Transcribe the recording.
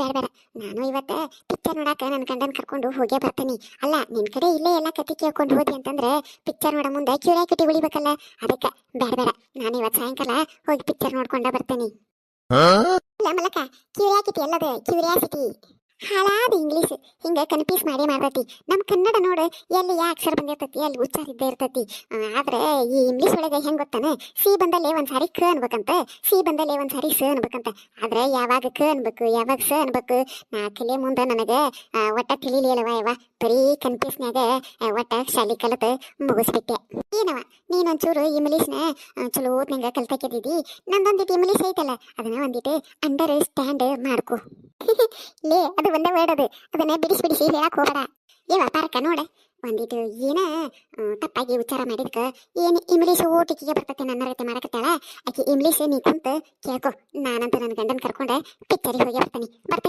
ಬೇಡ ಬೇಡ ನಾನು ಇವತ್ತ ಪಿಕ್ಚರ್ ನೋಡಾಕ ನನ್ನ ಗಂಡನ ಕರ್ಕೊಂಡು ಹೋಗೇ ಬರ್ತೀನಿ. ಅಲ್ಲ ನಿನ್ ಕಡೆ ಇಲ್ಲೇ ಎಲ್ಲ ಕತೆ ಕೇಳ್ಕೊಂಡು ಹೋದಿ ಅಂತಂದ್ರೆ ಪಿಕ್ಚರ್ ನೋಡೋ ಮುಂದೆ ಕ್ಯೂರಿಯಾಕಿಟಿ ಉಳಿಬೇಕಲ್ಲ. ಅದಕ್ಕೆ ಬೇಡ ಬೇಡ ನಾನು ಇವತ್ತು ಸಾಯಂಕಾಲ ಹೋಗಿ ಪಿಕ್ಚರ್ ನೋಡ್ಕೊಂಡ ಬರ್ತೀನಿ. ಇಲ್ಲ ಮಲಕ ಕ್ಯೂರಿಯಾಕಿಟಿ ಅಲ್ಲದ ಕ್ಯೂರಿಯಾಸಿಟಿ ಹಾಳಾದ ಇಂಗ್ಲೀಷ್ ಹಿಂಗ ಕನ್ಫ್ಯೂಸ್ ಮಾಡಿ ಮಾಡ್ತೈತಿ ನಮ್ಮ ಕನ್ನಡ ನೋಡು, ಎಲ್ಲಿ ಯಾ ಅಕ್ಷರ ಬಂದಿರ್ತೈತಿ ಅಲ್ಲಿ ಉಚ್ಚಾರ ಇದ್ದೇ ಇರ್ತೈತಿ. ಆದ್ರೆ ಈ ಇಂಗ್ಲೀಷ್ ಒಳಗೆ ಹೆಂಗ್ ಗೊತ್ತಾನೆ? ಸಿ ಬಂದಲ್ಲಿ ಒಂದ್ ಸಾರಿ ಕ ಅನ್ಬೇಕಂತ ಸಿ ಬಂದಲ್ಲಿ ಒಂದ್ ಸಾರಿ ಸ ಅನ್ಬೇಕಂತ. ಆದ್ರೆ ಯಾವಾಗ ಕ ಅನ್ಬೇಕು, ಯಾವಾಗ ಸ ಅನ್ಬೇಕು? ನಾ ಮುಂದೆ ನನಗೆ ಒಟ್ಟ ತಿಳಿಲಿಲ್ಲವ ಯವ ಬರೀ ಕನ್ಫ್ಯೂಸ್ನಾಗ ಒಟ್ಟ ಶಾಲಿ ಕಲಿತು ಮುಗಿಸ್ಬಿಟ್ಟೆ. ಏನವ ನೀನೊಂಚೂರು ಇಂಗ್ಲೀಷ್ನ ಚಲೋ ನಂಗೆ ಕಲ್ತಕ್ಕಿದ್ದೀವಿ ನಂದೊಂದಿಟ್ಟು ಇಂಗ್ಲಿಷ್ ಐತಲ್ಲ, ಅದನ್ನ ಒಂದಿಟ್ಟು ಅಂಡರ್ ಸ್ಟ್ಯಾಂಡ್ ಮಾಡ್ಕೊ. ಲೇ, ಅದು ಒಂದೇ ವರ್ಡ್ ಅದು. ಅದನ್ನ ಬಿಡಿಸಿ ಬಿಡಿಸಿ ಹೇಳಕ್ ಹೋಗಬೇಡ. ಏ, ವ್ಯಾಪಾರಕ್ಕ, ನೋಡ. ಒಂದಿಟ್ಟು ಏನ ತಪ್ಪಾಗಿ ಉಚ್ಚಾರ ಮಾಡಿದ್ಕ, ಏನು ಇಂಗ್ಲೀಷ್ ಓಟಿಕೆಗೆ ಬರ್ತೈತೆ ನನ್ನ ರೀತಿ ಮಾಡಕತ್ತಾಳ ಆಕೆ ಇಂಗ್ಲೀಷ್ ನೀ ಕುಂತ ಕೇಳ್ಕೊ. ನಾನಂತೂ ನನ್ನ ಗಂಡನ ಕರ್ಕೊಂಡೆ ಪಿಕ್ಚರಿಗೆ ಹೋಗಿ ಬರ್ತೀನಿ. ಬರ್ತೀನಿ.